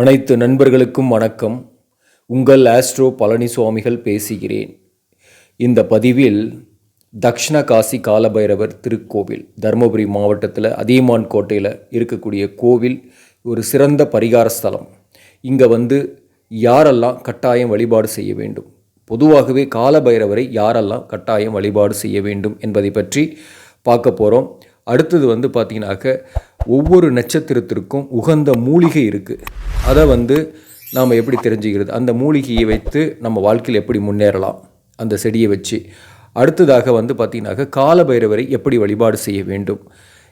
அனைத்து நண்பர்களுக்கும் வணக்கம். உங்கள் ஆஸ்ட்ரோ பழனிசுவாமிகள் பேசுகிறேன். இந்த பதிவில் தக்ஷண காசி காலபைரவர் திருக்கோவில் தருமபுரி மாவட்டத்தில் அதியமான் கோட்டையில் இருக்கக்கூடிய கோவில் ஒரு சிறந்த பரிகார ஸ்தலம். இங்கே வந்து யாரெல்லாம் கட்டாயம் வழிபாடு செய்ய வேண்டும்? பொதுவாகவே காலபைரவரை யாரெல்லாம் கட்டாயம் வழிபாடு செய்ய வேண்டும் என்பதை பற்றி பார்க்க போகிறோம் அடுத்தது வந்து பார்த்திங்கனாக்க ஒவ்வொரு நட்சத்திரத்திற்கும் உகந்த மூலிகை இருக்குது அதை வந்து நாம் எப்படி தெரிஞ்சுக்கிறது? அந்த மூலிகையை வைத்து நம்ம வாழ்க்கையில் எப்படி முன்னேறலாம்? அந்த செடியை வச்சு. அடுத்ததாக வந்து பார்த்திங்கனாக்க காலபைரவரை எப்படி வழிபாடு செய்ய வேண்டும்?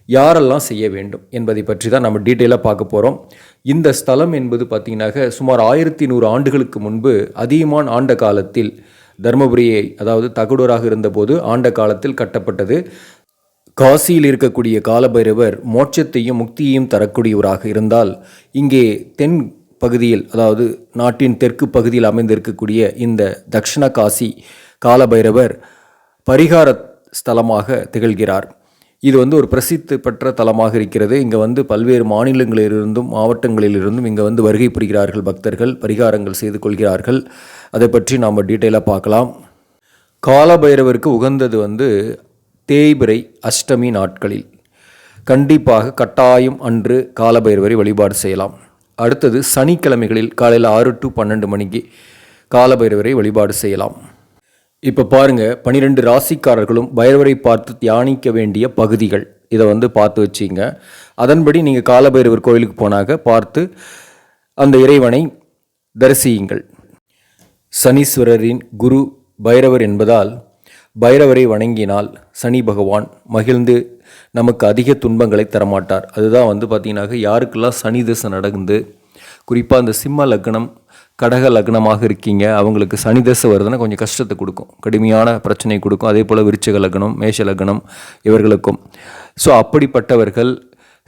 யாரெல்லாம் செய்ய வேண்டும்? என்பதை பற்றி தான் நம்ம டீட்டெயிலாக பார்க்க போகிறோம் இந்த ஸ்தலம் என்பது பார்த்திங்கனாக்க சுமார் ஆயிரத்தி நூறு ஆண்டுகளுக்கு முன்பு அதியமான் ஆண்ட காலத்தில் தர்மபுரியை அதாவது தகடூராக இருந்தபோது ஆண்ட காலத்தில் கட்டப்பட்டது. காசியில் இருக்கக்கூடிய காலபைரவர் மோட்சத்தையும் முக்தியையும் தரக்கூடியவராக இருந்தால் இங்கே தென் பகுதியில் அதாவது நாட்டின் தெற்கு பகுதியில் அமைந்திருக்கக்கூடிய இந்த தக்ஷண காசி காலபைரவர் பரிகார ஸ்தலமாக திகழ்கிறார். இது வந்து ஒரு பிரசித்தி பெற்ற தலமாக இருக்கிறது. இங்கே வந்து பல்வேறு மாநிலங்களிலிருந்தும் மாவட்டங்களிலிருந்தும் இங்கே வந்து வருகை புரிகிறார்கள் பக்தர்கள் பரிகாரங்கள் செய்து கொள்கிறார்கள். அதை பற்றி நாம் டீட்டெயிலாக பார்க்கலாம். காலபைரவருக்கு உகந்தது வந்து தேய்பிரை அஷ்டமி நாட்களில். கண்டிப்பாக கட்டாயம் அன்று காலபைரவரை வழிபாடு செய்யலாம். அடுத்தது சனிக்கிழமைகளில் காலையில் ஆறு டு பன்னெண்டு மணிக்கு காலபைரவரை வழிபாடு செய்யலாம். இப்போ பாருங்கள் பனிரெண்டு ராசிக்காரர்களும் பைரவரை பார்த்து தியானிக்க வேண்டிய பகுதிகள். இதை வந்து பார்த்து வச்சிங்க. அதன்படி நீங்கள் காலபைரவர் கோயிலுக்கு போனாக பார்த்து அந்த இறைவனை தரிசியுங்கள். சனீஸ்வரரின் குரு பைரவர் என்பதால் பைரவரை வணங்கினால் சனி பகவான் மகிழ்ந்து நமக்கு அதிக துன்பங்களை தரமாட்டார். அதுதான் வந்து பார்த்திங்கனாக்க யாருக்கெல்லாம் சனி தசை நடந்து குறிப்பாக அந்த சிம்ம லக்னம் கடக லக்னமாக இருக்கீங்க அவங்களுக்கு சனி தசை வருதுன்னா கொஞ்சம் கஷ்டத்தை கொடுக்கும் கடுமையான பிரச்சனை கொடுக்கும். அதே போல் விருச்சக லக்னம் மேஷ லக்னம் இவர்களுக்கும். ஸோ அப்படிப்பட்டவர்கள்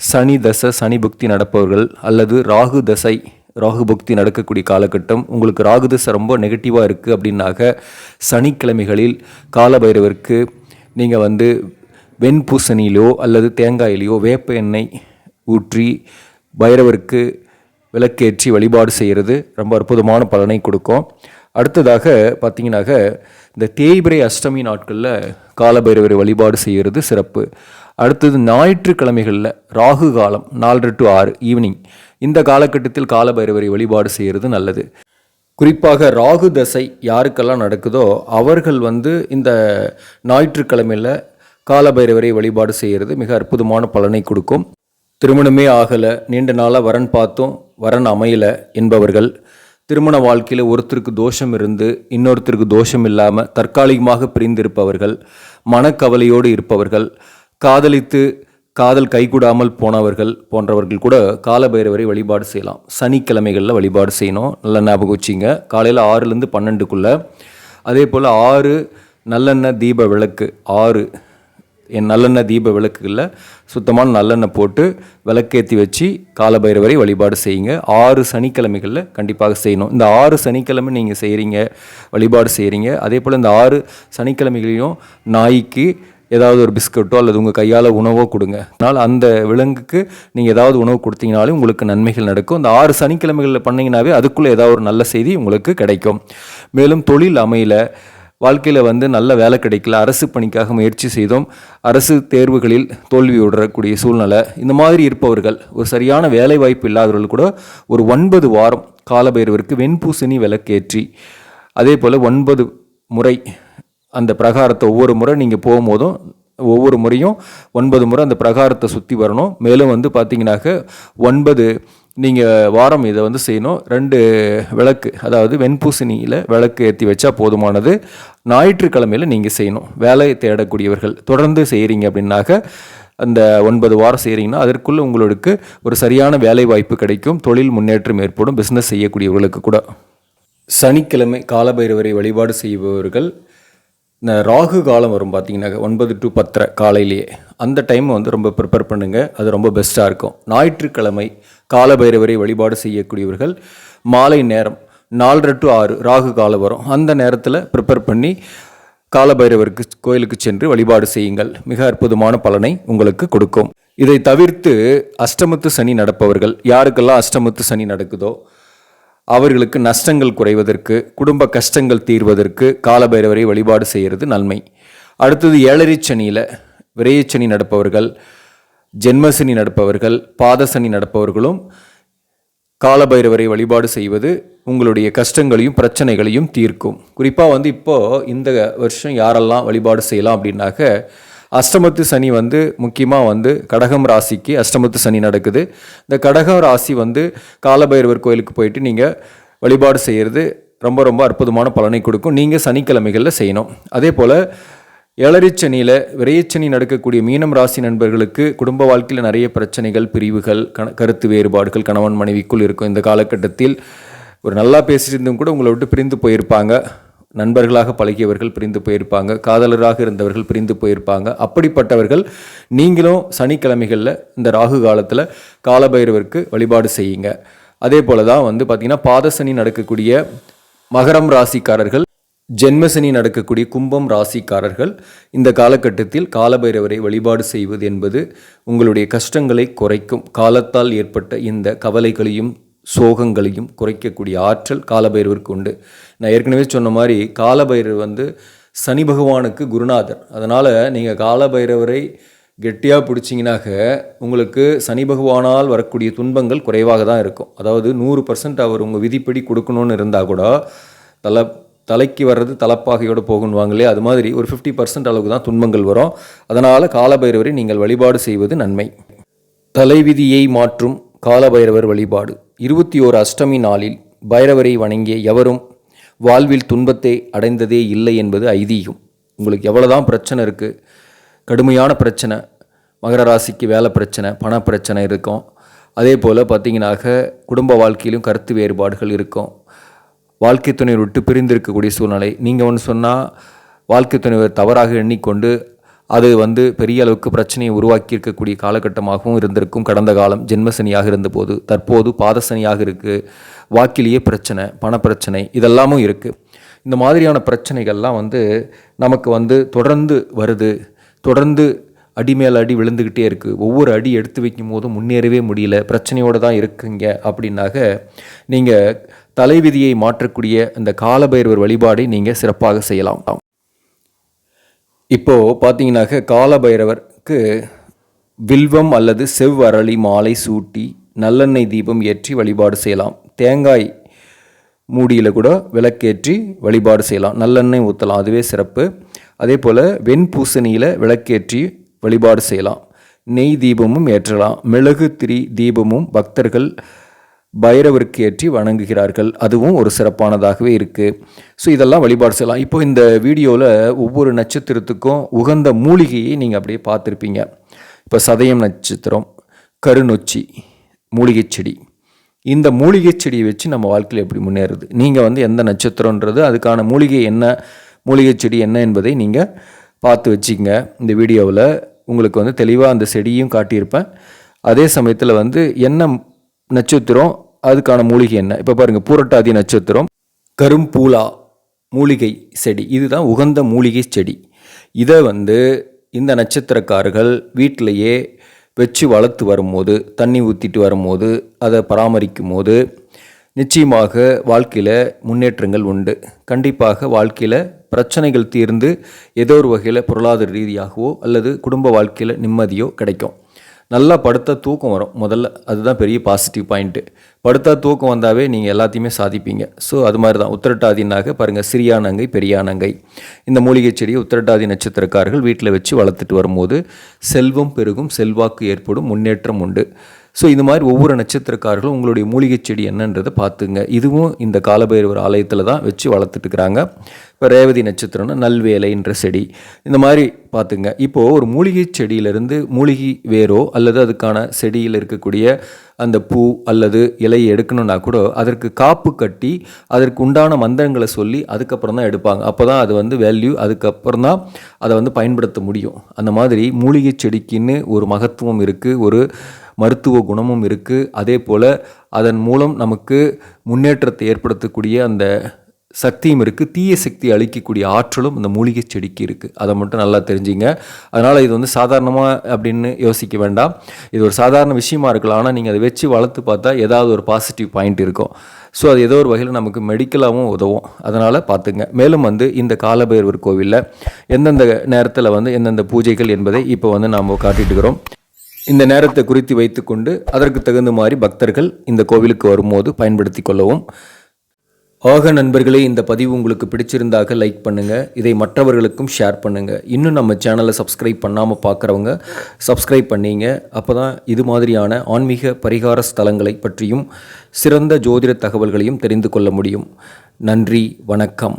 சனி தசை சனி புக்தி நடப்பவர்கள் அல்லது ராகு தசை ராகு பக்தி நடக்கக்கூடிய காலகட்டம் உங்களுக்கு ராகு திசை ரொம்ப நெகட்டிவாக இருக்குது அப்படின்னாக்க சனிக்கிழமைகளில் காலபைரவருக்கு நீங்கள் வந்து வெண்பூசணியிலோ அல்லது தேங்காயிலையோ வேப்ப எண்ணெய் ஊற்றி பைரவருக்கு விளக்கேற்றி வழிபாடு செய்கிறது ரொம்ப அற்புதமான பலனை கொடுக்கும். அடுத்ததாக பார்த்தீங்கன்னாக்க இந்த தேய்பிரை அஷ்டமி நாட்களில் காலபைரவரை வழிபாடு செய்கிறது சிறப்பு. அடுத்தது ஞாயிற்றுக்கிழமைகளில் ராகு காலம் நாலரை டு ஆறு ஈவினிங் இந்த காலகட்டத்தில் காலபைரவரை வழிபாடு செய்கிறது நல்லது. குறிப்பாக ராகு தசை யாருக்கெல்லாம் நடக்குதோ அவர்கள் வந்து இந்த ஞாயிற்றுக்கிழமையில் காலபைரவரை வழிபாடு செய்கிறது மிக அற்புதமான பலனை கொடுக்கும். திருமணமே ஆகலை நீண்ட நாளாக வரன் பார்த்தும் வரன் அமையலை என்பவர்கள் திருமண வாழ்க்கையில் ஒருத்தருக்கு தோஷம் இருந்து இன்னொருத்தருக்கு தோஷம் இல்லாமல் தற்காலிகமாக பிரிந்திருப்பவர்கள் மனக்கவலையோடு இருப்பவர்கள் காதலித்து காதல் கைகூடாமல் போனவர்கள் போன்றவர்கள் கூட காலபைரவரை வழிபாடு செய்யலாம். சனிக்கிழமைகளில் வழிபாடு செய்யணும். நல்ல ஞாபகம் வச்சிங்க. காலையில் ஆறுலேருந்து பன்னெண்டுக்குள்ளே. அதே போல் ஆறு நல்லெண்ணெய் தீப விளக்கு ஆறு என் நல்லெண்ணெய் தீப விளக்குகளில் சுத்தமான நல்லெண்ணெய் போட்டு விளக்கேற்றி வச்சு காலபைரவரை வழிபாடு செய்யுங்க. ஆறு சனிக்கிழமைகளில் கண்டிப்பாக செய்யணும். இந்த ஆறு சனிக்கிழமை நீங்கள் செய்கிறீங்க வழிபாடு செய்கிறீங்க அதே போல் இந்த ஆறு சனிக்கிழமைகளையும் நாய்க்கு ஏதாவது ஒரு பிஸ்கட்டோ அல்லது உங்கள் கையால் உணவோ கொடுங்க. அதனால் அந்த விலங்குக்கு நீங்கள் ஏதாவது உணவு கொடுத்தீங்கனாலும் உங்களுக்கு நன்மைகள் நடக்கும். இந்த ஆறு சனிக்கிழமைகளில் பண்ணிங்கனாவே அதுக்குள்ளே ஏதாவது ஒரு நல்ல செய்தி உங்களுக்கு கிடைக்கும். மேலும் தொழில் அமையல. வாழ்க்கையில் வந்து நல்ல வேலை கிடைக்கல. அரசு பணிக்காக முயற்சி செய்தோம். அரசு தேர்வுகளில் தோல்வி விடக்கூடிய சூழ்நிலை. இந்த மாதிரி இருப்பவர்கள் ஒரு சரியான வேலை வாய்ப்பு இல்லாதவர்கள் கூட ஒரு ஒன்பது வாரம் காலபைரவருக்கு வெண்பூசணி விளக்கேற்றி அதே போல் ஒன்பது முறை அந்த பிரகாரத்தை ஒவ்வொரு முறை நீங்கள் போகும்போதும் ஒவ்வொரு முறையும் ஒன்பது முறை அந்த பிரகாரத்தை சுற்றி வரணும். மேலும் வந்து பார்த்தீங்கன்னாக்க ஒன்பது நீங்கள் வாரம் இதை வந்து செய்யணும். ரெண்டு விளக்கு அதாவது வெண்பூசணியில் விளக்கு ஏற்றி வச்சா போதுமானது. ஞாயிற்றுக்கிழமையில் நீங்கள் செய்யணும். வேலை தேடக்கூடியவர்கள் தொடர்ந்து செய்கிறீங்க அப்படின்னாக்க அந்த ஒன்பது வாரம் செய்கிறீங்கன்னா அதற்குள்ளே உங்களுக்கு ஒரு சரியான வேலை வாய்ப்பு கிடைக்கும். தொழில் முன்னேற்றம் ஏற்படும். பிஸ்னஸ் செய்யக்கூடியவர்களுக்கு கூட. சனிக்கிழமை காலபைரவரை வழிபாடு செய்பவர்கள் இந்த ராகு காலம் வரும் பார்த்தீங்கன்னா ஒன்பது டு பத்தரை காலையிலேயே. அந்த டைம் வந்து ரொம்ப ப்ரிப்பேர் பண்ணுங்கள் அது ரொம்ப பெஸ்ட்டாக இருக்கும். ஞாயிற்றுக்கிழமை காலபைரவரை வழிபாடு செய்யக்கூடியவர்கள் மாலை நேரம் நாலரை டு ஆறு ராகு காலம் வரும். அந்த நேரத்தில் ப்ரிப்பேர் பண்ணி காலபைரவருக்கு கோயிலுக்கு சென்று வழிபாடு செய்யுங்கள். மிக அற்புதமான பலனை உங்களுக்கு கொடுக்கும். இதை தவிர்த்து அஷ்டமத்து சனி நடப்பவர்கள் யாருக்கெல்லாம் அஷ்டமத்து சனி நடக்குதோ அவர்களுக்கு நஷ்டங்கள் குறைவதற்கு குடும்ப கஷ்டங்கள் தீர்வதற்கு காலபைரவரை வழிபாடு செய்கிறது நன்மை. அடுத்தது ஏழரை சனியில் விரையச்சனி நடப்பவர்கள் ஜென்மசனி நடப்பவர்கள் பாதசனி நடப்பவர்களும் காலபைரவரை வழிபாடு செய்வது உங்களுடைய கஷ்டங்களையும் பிரச்சனைகளையும் தீர்க்கும். குறிப்பாக வந்து இப்போது இந்த வருஷம் யாரெல்லாம் வழிபாடு செய்யலாம் அப்படின்னாக்க அஷ்டமத்து சனி வந்து முக்கியமாக வந்து கடகம் ராசிக்கு அஷ்டமத்து சனி நடக்குது. இந்த கடகம் ராசி வந்து காலபைரவர் கோயிலுக்கு போயிட்டு நீங்கள் வழிபாடு செய்கிறது ரொம்ப ரொம்ப அற்புதமான பலனை கொடுக்கும். நீங்கள் சனிக்கிழமைகளில் செய்யணும். அதே போல் ஏழரிச்சனியில் விரையச்சனி நடக்கக்கூடிய மீனம் ராசி நண்பர்களுக்கு குடும்ப வாழ்க்கையில் நிறைய பிரச்சனைகள் பிரிவுகள் கண கருத்து வேறுபாடுகள் கணவன் மனைவிக்குள் இருக்கும். இந்த காலகட்டத்தில் ஒரு நல்லா பேசியிருந்தும் கூட உங்களை விட்டு பிரிந்து போயிருப்பாங்க. நண்பர்களாக பழகியவர்கள் பிரிந்து போயிருப்பாங்க காதலராக இருந்தவர்கள் பிரிந்து போயிருப்பாங்க. அப்படிப்பட்டவர்கள் நீங்களும் சனிக்கிழமைகளில் இந்த ராகு காலத்தில் காலபைரவருக்கு வழிபாடு செய்யுங்க. அதே போல தான் வந்து பார்த்திங்கன்னா பாதசனி நடக்கக்கூடிய மகரம் ராசிக்காரர்கள் ஜென்மசனி நடக்கக்கூடிய கும்பம் ராசிக்காரர்கள் இந்த காலகட்டத்தில் காலபைரவரை வழிபாடு செய்வது என்பது உங்களுடைய கஷ்டங்களை குறைக்கும். காலத்தால் ஏற்பட்ட இந்த கவலைகளையும் சோகங்களையும் குறைக்கக்கூடிய ஆற்றல் காலபைரவருக்கு உண்டு. நான் ஏற்கனவே சொன்ன மாதிரி காலபைரவர் வந்து சனி பகவானுக்கு குருநாதர். அதனால் நீங்கள் காலபைரவரை கெட்டியாக பிடிச்சிங்கனாக்க உங்களுக்கு சனி பகவானால் வரக்கூடிய துன்பங்கள் குறைவாக தான் இருக்கும். அதாவது நூறு பர்சன்ட் அவர் உங்கள் விதிப்படி கொடுக்கணும்னு இருந்தால் கூட தலை தலைக்கு வர்றது தலைப்பாகையோடு போகணுவாங்களே அது மாதிரி ஒரு ஃபிஃப்டி பர்சன்ட் அளவுக்கு தான் துன்பங்கள் வரும். அதனால் காலபைரவரை நீங்கள் வழிபாடு செய்வது நன்மை. தலைவிதியை மாற்றும் காலபைரவர் வழிபாடு. இருபத்தி ஓரு அஷ்டமி நாளில் பைரவரை வணங்கிய எவரும் வாழ்வில் துன்பத்தை அடைந்ததே இல்லை என்பது ஐதீகம். உங்களுக்கு எவ்வளோதான் பிரச்சனை இருக்குது கடுமையான பிரச்சனை மகர ராசிக்கு வேலை பிரச்சனை பண பிரச்சனை இருக்கும். அதே போல் பார்த்தீங்கன்னாக்க குடும்ப வாழ்க்கையிலும் கருத்து வேறுபாடுகள் இருக்கும். வாழ்க்கை துணை விட்டு பிரிந்திருக்கக்கூடிய சூழ்நிலை. நீங்கள் ஒன்று சொன்னால் வாழ்க்கை துணைவர் தவறாக எண்ணிக்கொண்டு அது வந்து பெரிய அளவுக்கு பிரச்சனையை உருவாக்கி இருக்கக்கூடிய காலகட்டமாகவும் இருந்திருக்கும். கடந்த காலம் ஜென்மசனியாக இருந்தபோது தற்போது பாதசனியாக இருக்குது வாக்கிலேயே பிரச்சனை பணப்பிரச்சனை இதெல்லாமும் இருக்குது இந்த மாதிரியான பிரச்சனைகள்லாம் வந்து நமக்கு வந்து தொடர்ந்து வருது. தொடர்ந்து அடி மேல் அடி விழுந்துக்கிட்டே இருக்குது ஒவ்வொரு அடி எடுத்து வைக்கும் போதும் முன்னேறவே முடியல. பிரச்சனையோடு தான் இருக்குங்க அப்படின்னாக்க நீங்கள் தலைவிதியை மாற்றக்கூடிய அந்த காலபைரவர் வழிபாடை நீங்கள் சிறப்பாக செய்யலாம். இப்போது பார்த்தீங்கன்னாக்க காலபைரவருக்கு வில்வம் அல்லது செவ்வரளி மாலை சூட்டி நல்லெண்ணெய் தீபம் ஏற்றி வழிபாடு செய்யலாம். தேங்காய் மூடியில் கூட விளக்கேற்றி வழிபாடு செய்யலாம். நல்லெண்ணெய் ஊற்றலாம் அதுவே சிறப்பு. அதே போல் வெண்பூசணியில் விளக்கேற்றி வழிபாடு செய்யலாம். நெய் தீபமும் ஏற்றலாம். மிளகு திரி தீபமும் பக்தர்கள் பைரவருக்கு ஏற்றி வணங்குகிறார்கள். அதுவும் ஒரு சிறப்பானதாகவே இருக்குது ஸோ இதெல்லாம் வழிபாடு செய்யலாம். இப்போ இந்த வீடியோவில் ஒவ்வொரு நட்சத்திரத்துக்கும் உகந்த மூலிகையை நீங்கள் அப்படியே பார்த்துருப்பீங்க. இப்போ சதயம் நட்சத்திரம் கருநொச்சி மூலிகை செடி. இந்த மூலிகை செடியை வச்சு நம்ம வாழ்க்கையில் எப்படி முன்னேறுது? நீங்கள் வந்து எந்த நட்சத்திரன்றது அதுக்கான மூலிகை என்ன மூலிகை செடி என்ன என்பதை நீங்கள் பார்த்து வச்சுக்கங்க. இந்த வீடியோவில் உங்களுக்கு வந்து தெளிவாக அந்த செடியும் காட்டியிருப்பேன். அதே சமயத்தில் வந்து என்ன நட்சத்திரம் அதுக்கான மூலிகை என்ன? இப்போ பாருங்கள் பூரட்டாதி நட்சத்திரம் கரும்பூலா மூலிகை செடி. இதுதான் உகந்த மூலிகை செடி. இதை வந்து இந்த நட்சத்திரக்காரர்கள் வீட்டிலையே வச்சு வளர்த்து வரும்போது தண்ணி ஊற்றிட்டு வரும்போது அதை பராமரிக்கும் போது நிச்சயமாக வாழ்க்கையில் முன்னேற்றங்கள் உண்டு. கண்டிப்பாக வாழ்க்கையில் பிரச்சனைகள் தீர்ந்து ஏதோ ஒரு வகையில் பொருளாதார ரீதியாகவோ அல்லது குடும்ப வாழ்க்கையில் நிம்மதியோ கிடைக்கும். நல்லா படுத்தா தூக்கம் வரும். முதல்ல அதுதான் பெரிய பாசிட்டிவ் பாயிண்ட்டு படுத்தா தூக்கம் வந்தாவே நீங்கள் எல்லாத்தையுமே சாதிப்பீங்க. ஸோ அது மாதிரி தான் உத்திரட்டாதினாக பாருங்கள் சிறியானங்கை பெரியானங்கை இந்த மூலிகை செடியை உத்திரட்டாதி நட்சத்திரக்காரர்கள் வீட்டில் வச்சு வளர்த்துட்டு வரும்போது செல்வம் பெருகும் செல்வாக்கு ஏற்படும் முன்னேற்றம் உண்டு. ஸோ இந்த மாதிரி ஒவ்வொரு நட்சத்திரக்காரர்களும் உங்களுடைய மூலிகை செடி என்னன்றதை பார்த்துங்க. இதுவும் இந்த காலபைரவர் ஆலயத்தில் தான் வச்சு வளர்த்துட்டு இருக்கிறாங்க இப்போ ரேவதி நட்சத்திரம்னா நல்வேலைன்ற செடி. இந்த மாதிரி பார்த்துங்க. இப்போது ஒரு மூலிகை செடியிலிருந்து மூலிகை வேரோ அல்லது அதுக்கான செடியில் இருக்கக்கூடிய அந்த பூ அல்லது இலையை எடுக்கணும்னா கூட அதற்கு காப்பு கட்டி அதற்கு உண்டான மந்திரங்களை சொல்லி அதுக்கப்புறம் தான் எடுப்பாங்க. அப்போ தான் அது வந்து வேல்யூ அதுக்கப்புறம் தான் அதை வந்து பயன்படுத்த முடியும். அந்த மாதிரி மூலிகை செடிக்குன்னு ஒரு மகத்துவம் இருக்குது ஒரு மருத்துவ குணமும் இருக்குது அதே போல் அதன் மூலம் நமக்கு முன்னேற்றத்தை ஏற்படுத்தக்கூடிய அந்த சக்தியும் இருக்குது தீய சக்தி அழிக்கக்கூடிய ஆற்றலும் இந்த மூலிகை செடிக்கு இருக்குது அதை மட்டும் நல்லா தெரிஞ்சுங்க. அதனால் இது வந்து சாதாரணமாக அப்படின்னு யோசிக்க வேண்டாம். இது ஒரு சாதாரண விஷயமா இருக்கலாம். ஆனால் நீங்கள் அதை வச்சு வளர்த்து பார்த்தா ஏதாவது ஒரு பாசிட்டிவ் பாயிண்ட் இருக்கும். ஸோ அது ஏதோ ஒரு வகையில் நமக்கு மெடிக்கலாகவும் உதவும். அதனால் பார்த்துங்க. மேலும் வந்து இந்த காலபைரவர் கோவிலில் எந்தெந்த நேரத்தில் வந்து எந்தெந்த பூஜைகள் என்பதை இப்போ வந்து நாம் காட்டிட்டுக்கிறோம் இந்த நேரத்தை குறித்து வைத்துக்கொண்டு அதற்கு தகுந்த மாதிரி பக்தர்கள் இந்த கோவிலுக்கு வரும்போது பயன்படுத்தி கொள்ளவும். ஆக நண்பர்களே இந்த பதிவு உங்களுக்கு பிடிச்சிருந்தாக லைக் பண்ணுங்கள் இதை மற்றவர்களுக்கும் ஷேர் பண்ணுங்கள் இன்னும் நம்ம சேனலை சப்ஸ்கிரைப் பண்ணாமல் பார்க்குறவங்க சப்ஸ்கிரைப் பண்ணீங்க. அப்போ தான் இது மாதிரியான ஆன்மீக பரிகார ஸ்தலங்களை பற்றியும் சிறந்த ஜோதிட தகவல்களையும் தெரிந்து கொள்ள முடியும். நன்றி வணக்கம்.